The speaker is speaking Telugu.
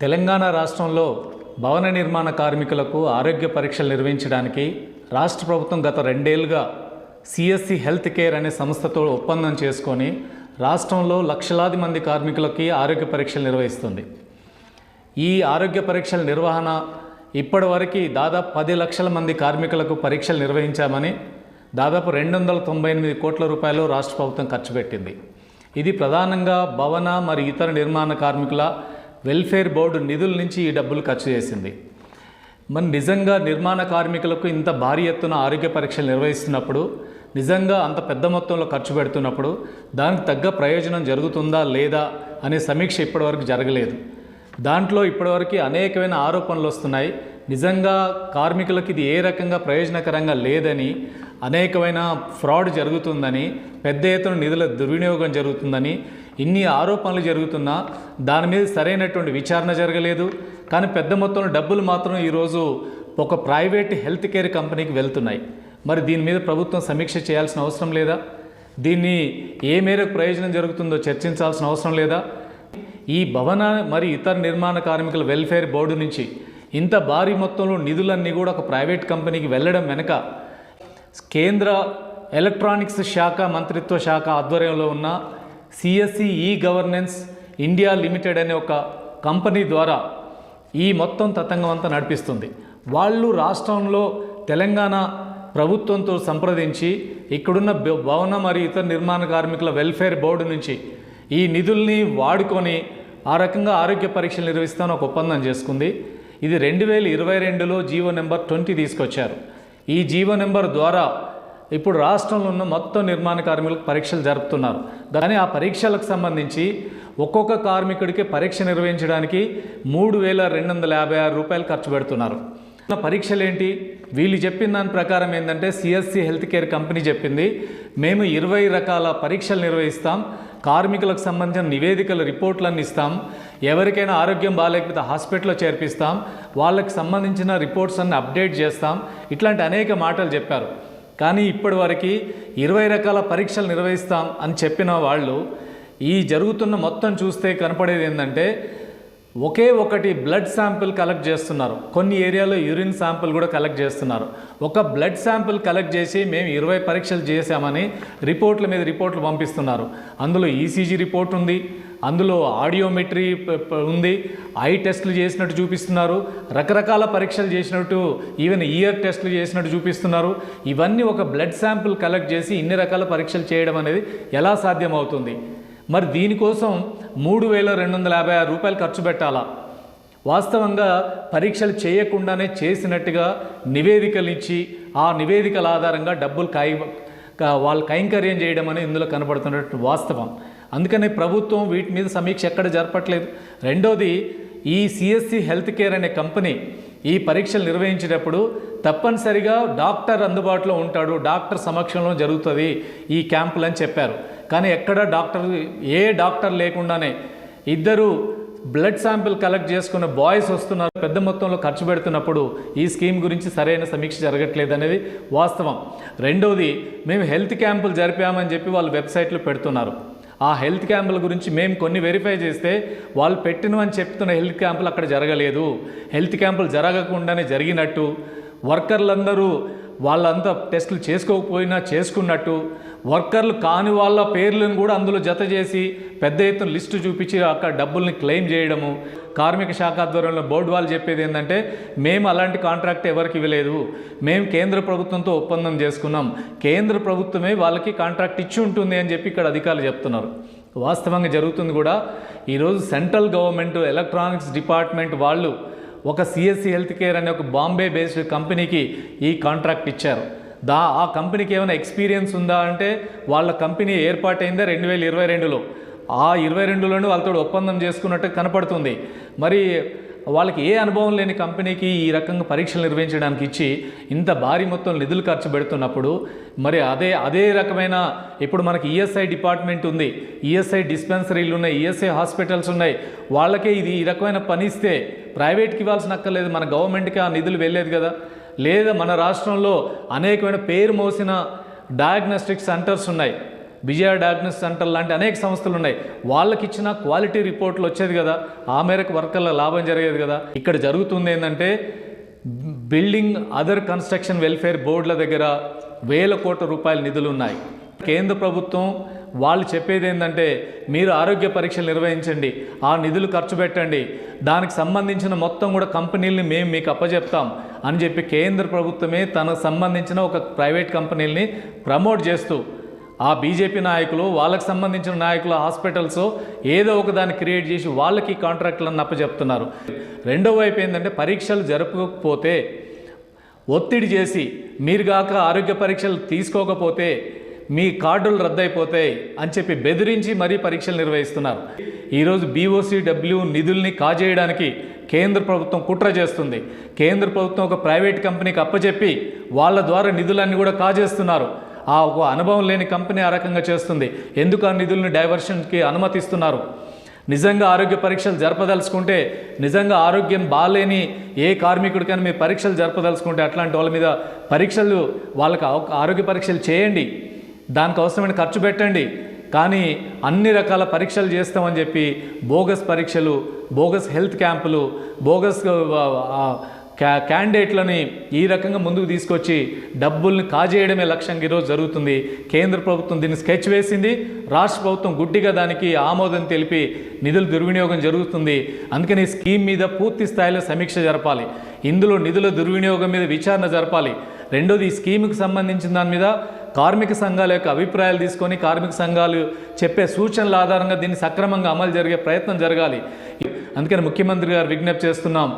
తెలంగాణ రాష్ట్రంలో భవన నిర్మాణ కార్మికులకు ఆరోగ్య పరీక్షలు నిర్వహించడానికి రాష్ట్ర ప్రభుత్వం గత రెండేళ్ళుగా సిఎస్సి హెల్త్ కేర్ అనే సంస్థతో ఒప్పందం చేసుకొని రాష్ట్రంలో లక్షలాది మంది కార్మికులకి ఆరోగ్య పరీక్షలు నిర్వహిస్తుంది. ఈ ఆరోగ్య పరీక్షల నిర్వహణ ఇప్పటివరకు దాదాపు పది లక్షల మంది కార్మికులకు పరీక్షలు నిర్వహించామని దాదాపు రెండు వందల తొంభై ఎనిమిది కోట్ల రూపాయలు రాష్ట్ర ప్రభుత్వం ఖర్చు పెట్టింది. ఇది ప్రధానంగా భవన మరియు ఇతర నిర్మాణ కార్మికుల వెల్ఫేర్ బోర్డు నిధుల నుంచి ఈ డబ్బులు ఖర్చు చేసింది. మన నిజంగా నిర్మాణ కార్మికులకు ఇంత భారీ ఎత్తున ఆరోగ్య పరీక్షలు నిర్వహిస్తున్నప్పుడు నిజంగా అంత పెద్ద మొత్తంలో ఖర్చు పెడుతున్నప్పుడు దానికి తగ్గ ప్రయోజనం జరుగుతుందా లేదా అనే సమీక్ష ఇప్పటివరకు జరగలేదు. దాంట్లో ఇప్పటివరకు అనేకమైన ఆరోపణలు వస్తున్నాయి. నిజంగా కార్మికులకు ఇది ఏ రకంగా ప్రయోజనకరంగా లేదని అనేకమైన ఫ్రాడ్ జరుగుతుందని పెద్ద ఎత్తున నిధుల దుర్వినియోగం జరుగుతుందని ఇన్ని ఆరోపణలు జరుగుతున్నా దాని మీద సరైనటువంటి విచారణ జరగలేదు. కానీ పెద్ద మొత్తంలో డబ్బులు మాత్రం ఈరోజు ఒక ప్రైవేట్ హెల్త్ కేర్ కంపెనీకి వెళ్తున్నాయి. మరి దీని మీద ప్రభుత్వం సమీక్ష చేయాల్సిన అవసరం లేదా? దీన్ని ఏ మేరకు ప్రయోజనం జరుగుతుందో చర్చించాల్సిన అవసరం లేదా? ఈ భవన మరి ఇతర నిర్మాణ కార్మికుల వెల్ఫేర్ బోర్డు నుంచి ఇంత భారీ మొత్తంలో నిధులన్నీ కూడా ఒక ప్రైవేట్ కంపెనీకి వెళ్ళడం వెనక కేంద్ర ఎలక్ట్రానిక్స్ శాఖ మంత్రిత్వ శాఖ ఆధ్వర్యంలో ఉన్న CSC e governance India limited అనే ఒక కంపెనీ ద్వారా ఈ మొత్తం తతంగం అంతా నడిపిస్తుంది. వాళ్ళు రాష్ట్రంలో తెలంగాణ ప్రభుత్వంతో సంప్రదించి ఇక్కడున్న భ- భవన మరియు ఇతర నిర్మాణ కార్మికుల వెల్ఫేర్ బోర్డు నుంచి ఈ నిధుల్ని వాడుకొని ఆ రకంగా ఆరోగ్య పరీక్షలు నిర్వహిస్తాను ఒక ఒప్పందం చేసుకుంది. ఇది రెండు వేల ఇరవై రెండులో జీవో నెంబర్ ట్వంటీ తీసుకొచ్చారు. ఈ జీవో నెంబర్ ద్వారా ఇప్పుడు రాష్ట్రంలో ఉన్న మొత్తం నిర్మాణ కార్మికులకు పరీక్షలు జరుపుతున్నారు. కానీ ఆ పరీక్షలకు సంబంధించి ఒక్కొక్క కార్మికుడికి పరీక్ష నిర్వహించడానికి మూడు వేల రెండు వందల యాభై ఆరు రూపాయలు ఖర్చు పెడుతున్నారు. పరీక్షలు ఏంటి వీళ్ళు చెప్పిన దాని ప్రకారం ఏంటంటే సిఎస్సి హెల్త్ కేర్ కంపెనీ చెప్పింది మేము ఇరవై రకాల పరీక్షలు నిర్వహిస్తాం కార్మికులకు సంబంధించిన నివేదికల రిపోర్ట్లన్నీ ఇస్తాం ఎవరికైనా ఆరోగ్యం బాగాలేకపోతే హాస్పిటల్లో చేర్పిస్తాం వాళ్ళకి సంబంధించిన రిపోర్ట్స్ అన్ని అప్డేట్ చేస్తాం ఇట్లాంటి అనేక మాటలు చెప్పారు. కానీ ఇప్పటివరకు ఇరవై రకాల పరీక్షలు నిర్వహిస్తాం అని చెప్పిన వాళ్ళు ఈ జరుగుతున్న మొత్తం చూస్తే కనపడేది ఏంటంటే ఒకే ఒకటి బ్లడ్ శాంపిల్ కలెక్ట్ చేస్తున్నారు. కొన్ని ఏరియాలో యూరిన్ శాంపిల్ కూడా కలెక్ట్ చేస్తున్నారు. ఒక బ్లడ్ శాంపిల్ కలెక్ట్ చేసి మేము ఇరవై పరీక్షలు చేశామని రిపోర్ట్ల మీద రిపోర్ట్లు పంపిస్తున్నారు. అందులో ఈసీజీ రిపోర్ట్ ఉంది అందులో ఆడియోమెట్రీ ఉంది. ఐ టెస్ట్లు చేసినట్టు చూపిస్తున్నారు. రకరకాల పరీక్షలు చేసినట్టు ఈవెన్ ఇయర్ టెస్ట్లు చేసినట్టు చూపిస్తున్నారు. ఇవన్నీ ఒక బ్లడ్ శాంపిల్ కలెక్ట్ చేసి ఇన్ని రకాల పరీక్షలు చేయడం అనేది ఎలా సాధ్యమవుతుంది? మరి దీనికోసం మూడు వేల రెండు వందల యాభై ఆరు రూపాయలు ఖర్చు పెట్టాలా? వాస్తవంగా పరీక్షలు చేయకుండానే చేసినట్టుగా నివేదికలు ఇచ్చి ఆ నివేదికల ఆధారంగా డబ్బులు కాయి వాళ్ళు కైంకర్యం చేయడం అనేది ఇందులో కనబడుతున్నటువంటి వాస్తవం. అందుకని ప్రభుత్వం వీటి మీద సమీక్ష ఎక్కడ జరపట్లేదు. రెండోది ఈ సిఎస్సి హెల్త్ కేర్ అనే కంపెనీ ఈ పరీక్షలు నిర్వహించేటప్పుడు తప్పనిసరిగా డాక్టర్ అందుబాటులో ఉంటాడు డాక్టర్ సమక్షంలో జరుగుతుంది ఈ క్యాంపులు అని చెప్పారు. కానీ ఎక్కడ డాక్టర్ ఏ డాక్టర్ లేకుండానే ఇద్దరు బ్లడ్ శాంపిల్ కలెక్ట్ చేసుకున్న బాయ్స్ వస్తున్నారు పెద్ద మొత్తంలో ఖర్చు పెడుతున్నప్పుడు ఈ స్కీమ్ గురించి సరైన సమీక్ష జరగట్లేదు అనేది వాస్తవం. రెండవది మేము హెల్త్ క్యాంపులు జరిపామని చెప్పి వాళ్ళు వెబ్సైట్లో పెడుతున్నారు. ఆ హెల్త్ క్యాంపుల గురించి మేము కొన్ని వెరిఫై చేస్తే వాళ్ళు పెట్టినవని చెప్తున్న హెల్త్ క్యాంపులు అక్కడ జరగలేదు. హెల్త్ క్యాంపులు జరగకుండానే జరిగినట్టు వర్కర్లందరూ వాళ్ళంతా టెస్టులు చేసుకోకపోయినా చేసుకున్నట్టు వర్కర్లు కాని వాళ్ళ పేర్లను కూడా అందులో జత చేసి పెద్ద ఎత్తున లిస్టు చూపించి అక్కడ డబ్బుల్ని క్లెయిమ్ చేయడము. కార్మిక శాఖ ఆధ్వర్యంలో బోర్డు వాళ్ళు చెప్పేది ఏంటంటే మేము అలాంటి కాంట్రాక్ట్ ఎవరికి ఇవ్వలేదు. మేము కేంద్ర ప్రభుత్వంతో ఒప్పందం చేసుకున్నాం. కేంద్ర ప్రభుత్వమే వాళ్ళకి కాంట్రాక్ట్ ఇచ్చి ఉంటుంది అని చెప్పి ఇక్కడ అధికారులు చెప్తున్నారు. వాస్తవంగా జరుగుతుంది కూడా ఈరోజు సెంట్రల్ గవర్నమెంట్ ఎలక్ట్రానిక్స్ డిపార్ట్మెంట్ వాళ్ళు ఒక సిఎస్సి హెల్త్ కేర్ అనే ఒక బాంబే బేస్డ్ కంపెనీకి ఈ కాంట్రాక్ట్ ఇచ్చారు. దా ఆ కంపెనీకి ఏమైనా ఎక్స్పీరియన్స్ ఉందా అంటే వాళ్ళ కంపెనీ ఏర్పాటైందే రెండు వేల ఇరవై రెండులో. ఆ ఇరవై రెండులోనే వాళ్ళతో ఒప్పందం చేసుకున్నట్టు కనపడుతుంది. మరి వాళ్ళకి ఏ అనుభవం లేని కంపెనీకి ఈ రకంగా పరీక్షలు నిర్వహించడానికి ఇచ్చి ఇంత భారీ మొత్తం నిధులు ఖర్చు పెడుతున్నప్పుడు మరి అదే అదే రకమైన ఇప్పుడు మనకి ఈఎస్ఐ డిపార్ట్మెంట్ ఉంది. ఈఎస్ఐ డిస్పెన్సరీలు ఉన్నాయి ఈఎస్ఐ హాస్పిటల్స్ ఉన్నాయి. వాళ్ళకే ఇది ఈ రకమైన పని ఇస్తే ప్రైవేట్కి ఇవ్వాల్సిన అక్కర్లేదు మన గవర్నమెంట్కి ఆ నిధులు వెళ్ళేది కదా. లేదా మన రాష్ట్రంలో అనేకమైన పేరు మోసిన డయాగ్నోస్టిక్ సెంటర్స్ ఉన్నాయి. విజయ డయాగ్నోస్ సెంటర్ లాంటి అనేక సంస్థలు ఉన్నాయి వాళ్ళకి ఇచ్చిన క్వాలిటీ రిపోర్ట్లు వచ్చేది కదా. ఆ మేరకు వర్కర్ల లాభం జరిగేది కదా. ఇక్కడ జరుగుతుంది ఏంటంటే బిల్డింగ్ అదర్ కన్స్ట్రక్షన్ వెల్ఫేర్ బోర్డుల దగ్గర వేల కోట్ల రూపాయల నిధులు ఉన్నాయి. కేంద్ర ప్రభుత్వం వాళ్ళు చెప్పేది ఏంటంటే మీరు ఆరోగ్య పరీక్షలు నిర్వహించండి ఆ నిధులు ఖర్చు పెట్టండి దానికి సంబంధించిన మొత్తం కూడా కంపెనీలని మేము మీకు అప్పజెప్తాం అని చెప్పి కేంద్ర ప్రభుత్వమే తనకు సంబంధించిన ఒక ప్రైవేట్ కంపెనీల్ని ప్రమోట్ చేస్తూ ఆ బీజేపీ నాయకులు వాళ్ళకి సంబంధించిన నాయకులు హాస్పిటల్స్ ఏదో ఒక దాన్ని క్రియేట్ చేసి వాళ్ళకి కాంట్రాక్టులను అప్పచెప్తున్నారు. రెండో వైపు ఏంటంటే పరీక్షలు జరపకపోతే ఒత్తిడి చేసి మీరు కాక ఆరోగ్య పరీక్షలు తీసుకోకపోతే మీ కార్డులు రద్దయిపోతాయి అని చెప్పి బెదిరించి మరీ పరీక్షలు నిర్వహిస్తున్నారు. ఈరోజు బీఓసీడబ్ల్యూ నిధుల్ని కాజేయడానికి కేంద్ర ప్రభుత్వం కుట్ర చేస్తుంది. కేంద్ర ప్రభుత్వం ఒక ప్రైవేట్ కంపెనీకి అప్పచెప్పి వాళ్ళ ద్వారా నిధులన్నీ కూడా కాజేస్తున్నారు. ఆ ఒక అనుభవం లేని కంపెనీ ఆ రకంగా చేస్తుంది. ఎందుకు ఆ నిధుల్ని డైవర్షన్కి అనుమతిస్తున్నారు? నిజంగా ఆరోగ్య పరీక్షలు జరపదలుచుకుంటే నిజంగా ఆరోగ్యం బాగాలేని ఏ కార్మికుడికైనా మీ పరీక్షలు జరపదలుచుకుంటే అట్లాంటి వాళ్ళ మీద పరీక్షలు వాళ్ళకి ఆరోగ్య పరీక్షలు చేయండి. దానికి అవసరమైన ఖర్చు పెట్టండి. కానీ అన్ని రకాల పరీక్షలు చేస్తామని చెప్పి బోగస్ పరీక్షలు బోగస్ హెల్త్ క్యాంపులు బోగస్ క్యా క్యాండిడేట్లని ఈ రకంగా ముందుకు తీసుకొచ్చి డబ్బుల్ని కాజేయడమే లక్ష్యంగా ఈరోజు జరుగుతుంది. కేంద్ర ప్రభుత్వం దీన్ని స్కెచ్ వేసింది. రాష్ట్ర ప్రభుత్వం గుడ్డిగా దానికి ఆమోదం తెలిపి నిధుల దుర్వినియోగం జరుగుతుంది. అందుకని ఈ స్కీమ్ మీద పూర్తి స్థాయిలో సమీక్ష జరపాలి. ఇందులో నిధుల దుర్వినియోగం మీద విచారణ జరపాలి. రెండోది ఈ స్కీముకి సంబంధించిన దాని మీద కార్మిక సంఘాల యొక్క అభిప్రాయాలు తీసుకొని కార్మిక సంఘాలు చెప్పే సూచనల ఆధారంగా దీన్ని సక్రమంగా అమలు జరిగే ప్రయత్నం జరగాలి. అందుకని ముఖ్యమంత్రి గారు విజ్ఞప్తి చేస్తున్నాం.